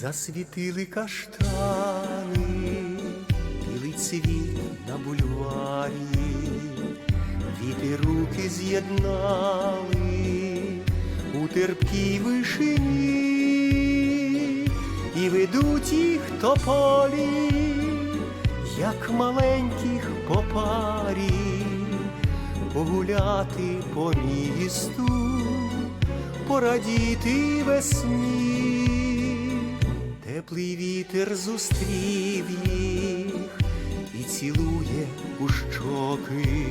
Засвітили каштани, білий цвіт на бульварі, віти руки з'єднали у терпкій вишині, тополі, як маленьких по парі, погуляти по місту, порадіти весні. Теплий вітер зустрів їх і цілує у щоки,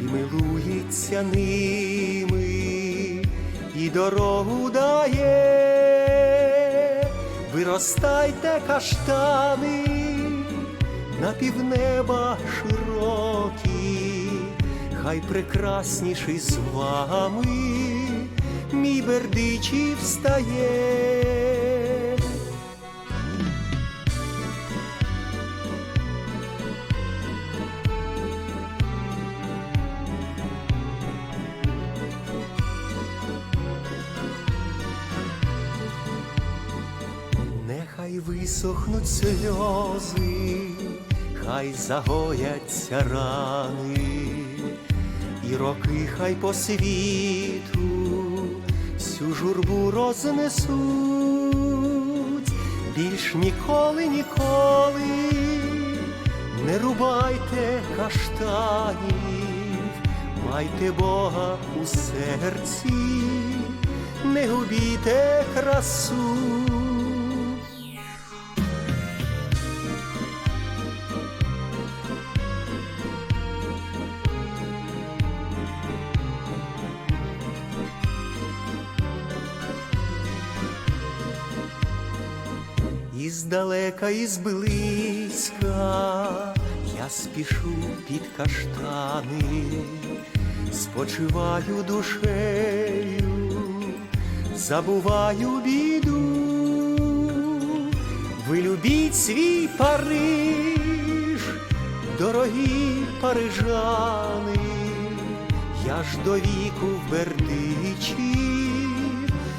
і милується ними, і дорогу дає, виростайте каштани на півнеба широкі, хай прекрасніший з вами, мій бердичі встає. Висохнуть сльози, хай загояться рани, і роки хай по світу всю журбу рознесуть, більш ніколи, ніколи не рубайте каштанів, майте Бога у серці, не губіте красу. Іздалека, із близька. Я спішу під каштани, спочиваю душею, забуваю біду, ви любіть свій Париж, дорогі парижани, я ж до віку в Бердичі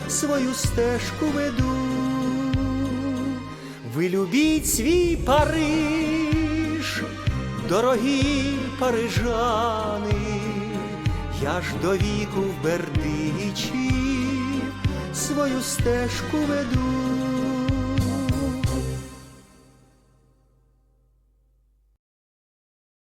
свою стежку веду. Ви любіть свій Париж, дорогі парижани, я ж до віку в Бердичі свою стежку веду.